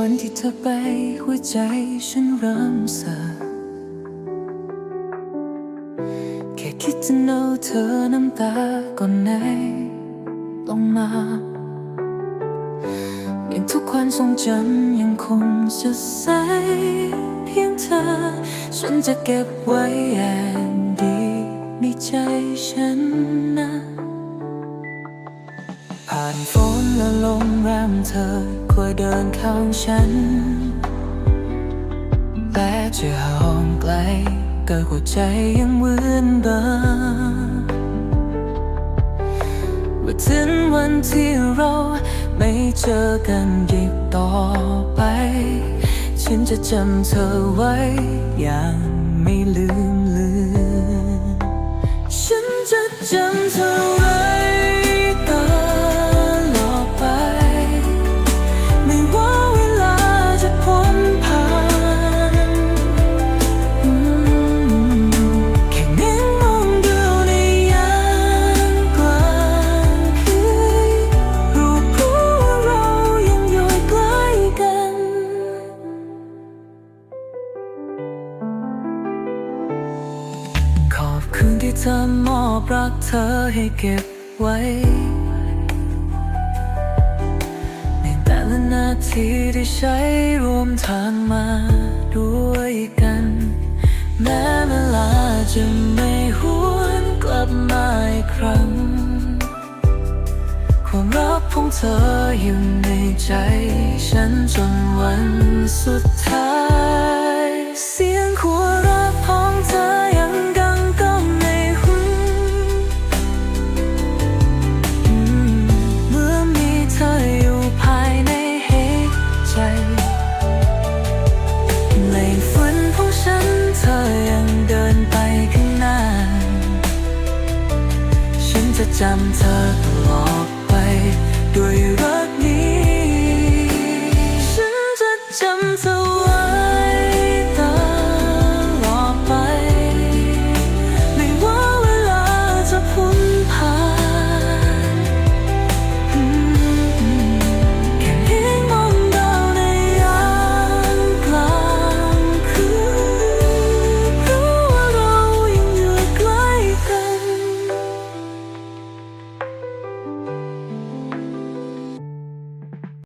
วันที่เธอไปหัวใจฉันเริ่มสั่นแค่คิดจะเอาเธอน้ำตาก่อนไหนลงมายังทุกความทรงจำยังคงสดใสเพียงเธอ ฉันจะเก็บไว้แอย่างดีในใจฉันนะานฝนและลมแรมเธอคอยเดินข้างฉัน แต่จะห่างไกลเกิดหัวใจยังวืนเบอว่าถึงวันที่เราไม่เจอกันอีกต่อไป ฉันจะจำเธอไว้อย่างไม่ลืมเลือนฉันจะจำเธอไว้ คุณที่เธอมอบรักเธอให้เก็บไว้ ในแต่ละนาทีที่ใช้รวมทางมาด้วยกัน แม้เวลาจะไม่หวนกลับมาอีกครั้ง ความรักของเธออยู่ในใจ ฉันจนวันสุดท้าย จำเธอตลอดไป ด้วยรักนี้ ฉันจะจำเธอ